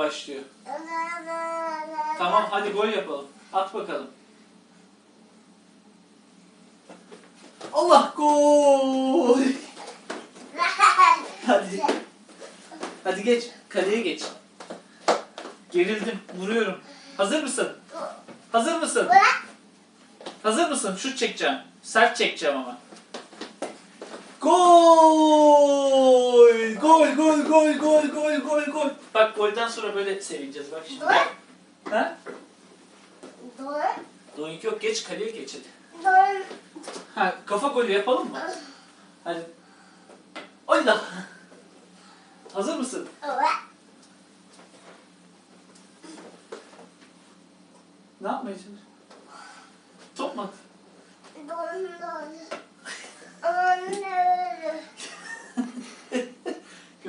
başlıyor? Tamam hadi gol yapalım. At bakalım. Allah gol! Hadi. Hadi geç. Kaleye geç. Gerildim. Vuruyorum. Hazır mısın? Hazır mısın? Hazır mısın? Şut çekeceğim. Sert çekeceğim ama. Gol! Gol, gol, gol, gol, gol, gol, gol. Bak golden sonra böyle sevineceğiz bak şimdi. Ha? Doink yok. Geç kaleye geç hadi. Ha, kafa golü yapalım mı? Hadi. Oyna. Hazır mısın? Ne yapmaya çalışıyorsun? Top mu at?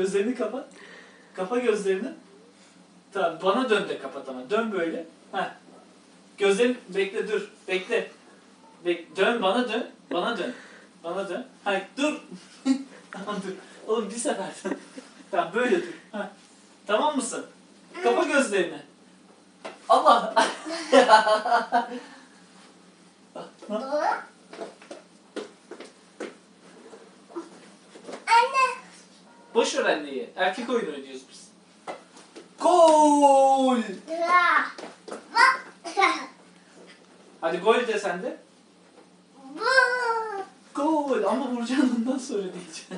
Gözlerini kapat. Kapa gözlerini. Tamam bana dön de kapat ama. Dön böyle. Ha. Gözlerini bekle dur. Bekle. Bek dön bana dön. Bana dön. Bana dön. Ha dur. tamam dur. Oğlum bir sefer. tamam böyle dur. Ha. Tamam mısın? Kapa gözlerini. Allah. Boş ver anneyi. Erkek oyunu oynuyoruz biz. Gol! Hadi gol de sen de. Gol! Ama vuracaksın ondan sonra diyeceksin.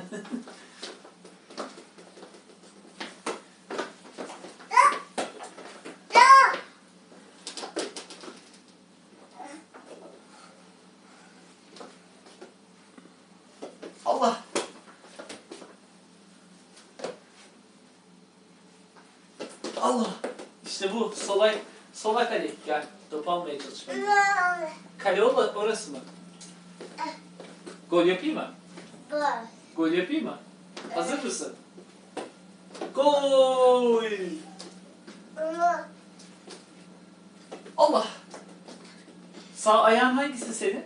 Allah! Allah! İşte bu. Solay, sola kale. Gel. Top almaya çalışma. Kale ola- orası mı? Gol yapayım mı? Gol yapayım mı? Hazır mısın? Gol! Allah! Sağ ayağın hangisi senin?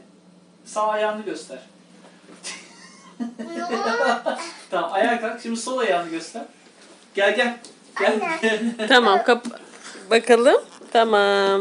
Sağ ayağını göster. Tamam ayağa kalk. Şimdi sol ayağını göster. Gel gel. Tamam kap bakalım. Tamam.